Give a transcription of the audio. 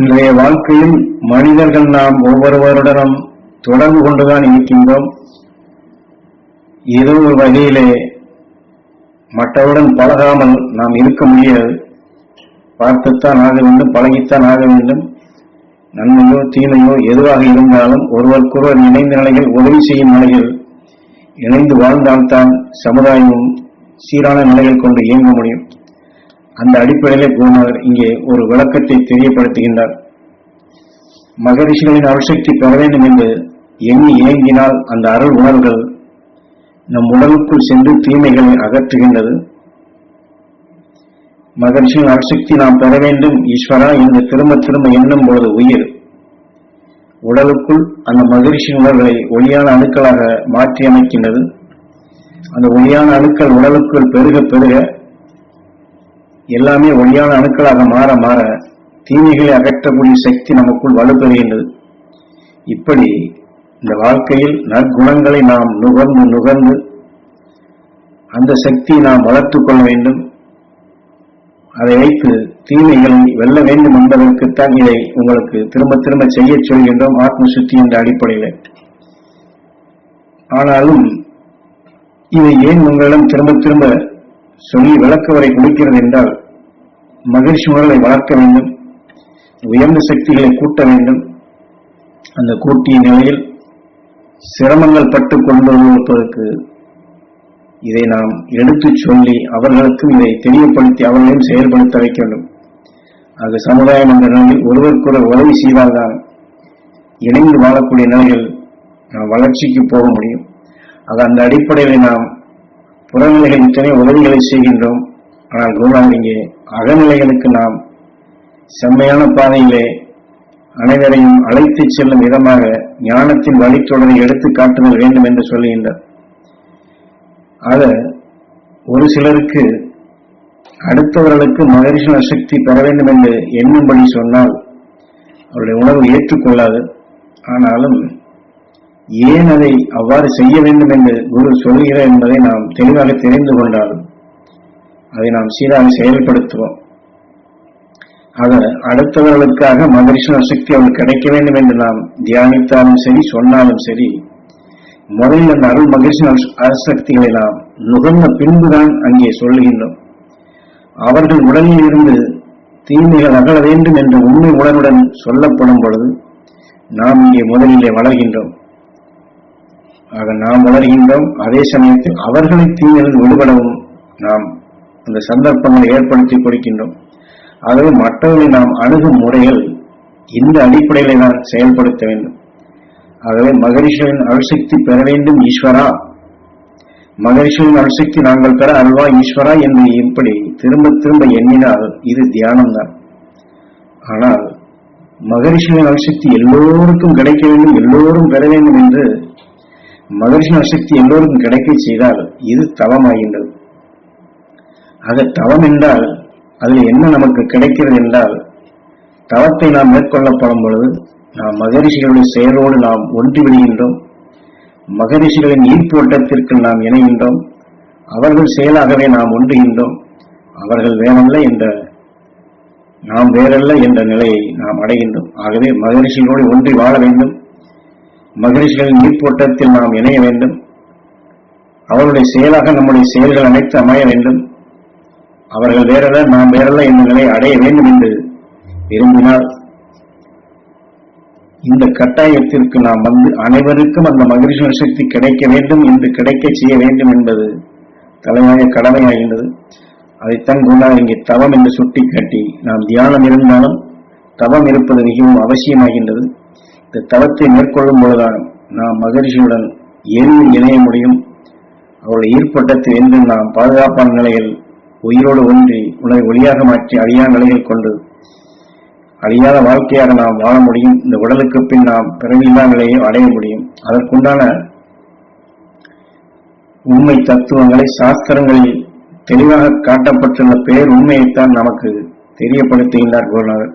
இன்றைய வாழ்க்கையில் மனிதர்கள் நாம் ஒவ்வொருவருடனும் தொடர்பு கொண்டுதான் இருக்கின்றோம். ஏதோ ஒரு வகையிலே மற்றவருடன் பழகாமல் நாம் இருக்க முடியாது. பார்த்துத்தான் ஆக வேண்டும் பழகித்தான் ஆக வேண்டும். நன்மையோ தீமையோ எதுவாக இருந்தாலும் ஒருவருக்கொருவர் இணைந்த நிலையில் உதவி செய்யும் நிலையில் இணைந்து வாழ்ந்தால்தான் சமுதாயமும் சீரான நிலையில் கொண்டு இயங்க முடியும். அந்த அடிப்படையிலே குருநாதர் இங்கே ஒரு விளக்கத்தை தெரியப்படுத்துகின்றார். மகரிஷிகளின் அருள்சக்தி பெற வேண்டும் என்று எண்ணி இயங்கினால் அந்த அருள் உணர்வுகள் நம் உடலுக்குள் சென்று தீமைகளை அகற்றுகின்றது. மகரிஷியின் அருள்சக்தி நாம் பெற வேண்டும். ஈஸ்வரா என்று திரும்ப திரும்ப எண்ணும் பொழுது உயிர். உடலுக்குள் அந்த மகரிஷியின் உணர்வுகளை ஒளியான அணுக்களாக மாற்றி அமைக்கின்றது அந்த ஒளியான அணுக்கள் உடலுக்குள் பெருக பெருக எல்லாமே ஒளியான அணுக்களாக மாற மாற தீமைகளை அகற்றக்கூடிய சக்தி நமக்குள் வலுப்பெறுகின்றது. இப்படி இந்த வாழ்க்கையில் நற்குணங்களை நாம் நுகர்ந்து நுகர்ந்து அந்த சக்தியை நாம் வளர்த்து கொள்ள வேண்டும். அதை வைத்து தீமைகளை வெல்ல வேண்டும் என்பதற்குத்தான் இதை உங்களுக்கு திரும்ப திரும்ப செய்ய சொல்கின்றோம் ஆத்ம சுத்தி என்ற அடிப்படையில். ஆனாலும் இதை ஏன் உங்களிடம் திரும்ப திரும்ப சொல்லி விளக்க வரை கொடுக்கிறது என்றால் மகிழ்ச்சி உணர்வை வளர்க்க வேண்டும் உயர்ந்த சக்திகளை கூட்ட வேண்டும். அந்த கூட்டிய நிலையில் சிரமங்கள் பட்டு கொண்டு வருவதற்கு இதை நாம் எடுத்துச் சொல்லி அவர்களுக்கும் இதை தெரியப்படுத்தி அவர்களையும் செயல்படுத்த வைக்க வேண்டும். ஆக சமுதாயம் என்ற நிலையில் ஒருவருக்கொரு உதவி செய்தால்தான் இணைந்து வாழக்கூடிய நிலையில் நாம் வளர்ச்சிக்கு போக முடியும். ஆக அந்த அடிப்படையில் நாம் புறநிலைகள் இத்தனை உதவிகளை செய்கின்றோம். ஆனால் குருநாதர் இங்கே அகநிலைகளுக்கு நாம் செம்மையான பாதையிலே அனைவரையும் அழைத்துச் செல்லும் விதமாக ஞானத்தின் வழித்தொடரை எடுத்து காட்டுதல் வேண்டும் என்று சொல்லுகின்றார். ஆக ஒரு சிலருக்கு அடுத்தவர்களுக்கு மகரிஷன சக்தி பெற வேண்டும் என்று எண்ணும்படி சொன்னால் அவருடைய உணர்வு ஏற்றுக்கொள்ளாது. ஆனாலும் ஏன் அதை அவ்வாறு செய்ய வேண்டும் என்று குரு சொல்கிறார் என்பதை நாம் தெளிவாக தெரிந்து கொண்டாலும் அதை நாம் சீராக செயல்படுத்துவோம். ஆக அடுத்தவர்களுக்காக மகரிஷன சக்தி அவள் கிடைக்க வேண்டும் என்று நாம் தியானித்தாலும் சரி சொன்னாலும் சரி முதலில் அந்த அருள் மகிழ்ச்சி அசக்திகளை நாம் நுகர்ந்த பின்புதான் அங்கே சொல்லுகின்றோம். அவர்கள் உடலில் இருந்து தீமைகள் அகல வேண்டும் என்ற உண்மை உடனுடன் சொல்லப்படும் பொழுது நாம் இங்கே முதலிலே வளர்கின்றோம். ஆக நாம் வளர்கின்றோம் அதே சமயத்தில் அவர்களை தீமைகள் விடுபடவும் நாம் அந்த சந்தர்ப்பங்களை ஏற்படுத்தி கொடுக்கின்றோம். ஆகவே மற்றவர்களை நாம் அணுகும் முறைகள் இந்த அடிப்படையிலே தான் செயல்படுத்த வேண்டும். ஆகவே மகரிஷியின் அருள்சக்தி பெற வேண்டும் ஈஸ்வரா. மகரிஷியின் அருள்சக்தி நாங்கள் பெற அல்வா ஈஸ்வரா என்று இப்படி திரும்ப திரும்ப எண்ணினால் இது தியானம்தான். ஆனால் மகரிஷியின் அருள்சக்தி எல்லோருக்கும் கிடைக்க வேண்டும் எல்லோரும் பெற வேண்டும் என்று மகரிஷின் சக்தி எல்லோருக்கும் கிடைக்க செய்தால் இது தவமாகின்றது. அது தவம் என்றால் அதில் என்ன நமக்கு கிடைக்கிறது என்றால் தவத்தை நாம் மேற்கொள்ளப்படும் பொழுது நாம் மகரிஷிகளுடைய செயலோடு நாம் ஒன்றி விடுகின்றோம். மகரிஷிகளின் ஈர்ப்பு வட்டத்திற்கு நாம் இணைகின்றோம். அவர்கள் செயலாகவே நாம் ஒன்றுகின்றோம். அவர்கள் வேறல்ல என்ற நாம் வேறல்ல என்ற நிலையை நாம் அடைகின்றோம். ஆகவே மகரிஷிகளோடு ஒன்றி வாழ வேண்டும். மகரிஷிகளின் நீர்ப்போட்டத்தில் நாம் இணைய வேண்டும். அவருடைய செயலாக நம்முடைய செயல்கள் அனைத்து அமைய வேண்டும். அவர்கள் வேறல்ல நாம் வேறல்ல எண்ணங்களை அடைய வேண்டும் என்று விரும்பினால் இந்த கட்டாயத்திற்கு நாம் வந்து அனைவருக்கும் அந்த மகிழ்ச்சி சக்தி கிடைக்க வேண்டும் என்று கிடைக்க செய்ய வேண்டும் என்பது தலைமையாக கடமையாகின்றது. அதைத்தான் கொண்டால் இங்கே தவம் என்று சுட்டி காட்டி நாம் தியானம் இருந்தாலும் தவம் இருப்பது மிகவும் அவசியமாகின்றது. இந்த தவத்தை மேற்கொள்ளும் பொழுதுதான் நாம் மகரிஷியுடன் எளிதில் இணைய முடியும். அவருடைய ஈர்ப்பட்டத்தில் என்று நாம் பாதுகாப்பான நிலையில் உயிரோடு ஒன்றி உணவை ஒளியாக மாற்றி அழியா நிலையில் கொண்டு அழியாத வாழ்க்கையாக நாம் வாழ முடியும். இந்த உடலுக்கு பின் நாம் பிறவில்லா நிலையை அடைய முடியும். அதற்குண்டான உண்மை தத்துவங்களை சாஸ்திரங்களில் தெளிவாக காட்டப்பட்டுள்ள பேர் உண்மையைத்தான் நமக்கு தெரியப்படுத்துகின்றார் குருநாதர்.